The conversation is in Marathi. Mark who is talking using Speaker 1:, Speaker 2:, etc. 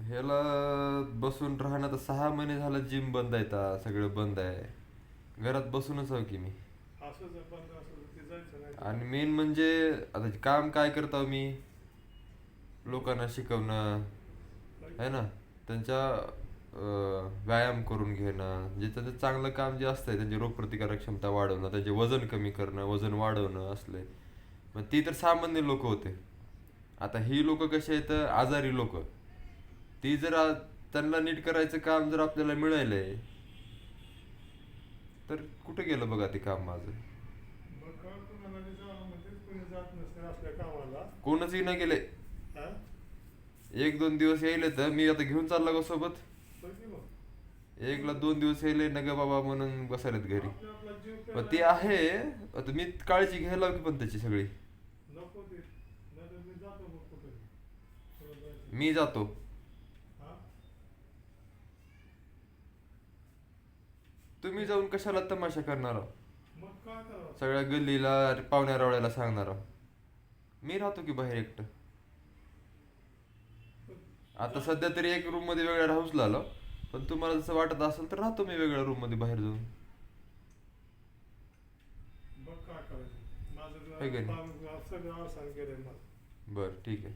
Speaker 1: ह्याला बसून राहणं तर सहा महिने झालं जिम बंद आहे आता सगळं बंद आहे. घरात बसूनच आहो की मी.
Speaker 2: असंच आहे, बंद असं ते जायचं नाही
Speaker 1: आणि मेन म्हणजे आता काम काय करतो मी? लोकांना शिकवणं आहे ना? त्यांच्या अं, व्यायाम करून घेणं जे त्यांचं चांगलं काम जे असतंय त्यांची रोगप्रतिकारक क्षमता वाढवणं त्यांचे वजन कमी करणं वजन वाढवणं असले. मग ती तर सामान्य लोक होते. आता ही लोक कशी आहेत? आजारी लोक. ती जर त्यांना नीट करायचं काम जर आपल्याला मिळालंय तर कुठे गेलं बघा ते काम माझं? कोणच नाही गेले एक दोन दिवस यायले तर मी आता घेऊन चालला का सोबत. एकला दोन दिवस यायले नग बाबा म्हणून बसायलेत घरी. मग ते आहे आता मी काळजी घ्यायला की पण त्याची सगळी.
Speaker 2: मी जातो मग कुठे थोडं जायचं.
Speaker 1: मी जातो
Speaker 2: हा
Speaker 1: तुम्ही जाऊन कशाला तमाशा करणार आहो?
Speaker 2: मग काय करावं
Speaker 1: सगळ्या गल्लीला पाहुण्या रावळ्याला सांगणार आहो. मी राहतो की बाहेर एकटं? आता सध्या तरी एक रूममध्ये वेगळ्या राहूच लागलो पण तुम्हाला जसं वाटत असेल तर राहतो मी वेगळ्या रूममध्ये बाहेर जाऊन.
Speaker 2: बघ काय करायचं?
Speaker 1: का
Speaker 2: माझं
Speaker 1: नाही?
Speaker 2: सगळं मला.
Speaker 1: बरं ठीक आहे.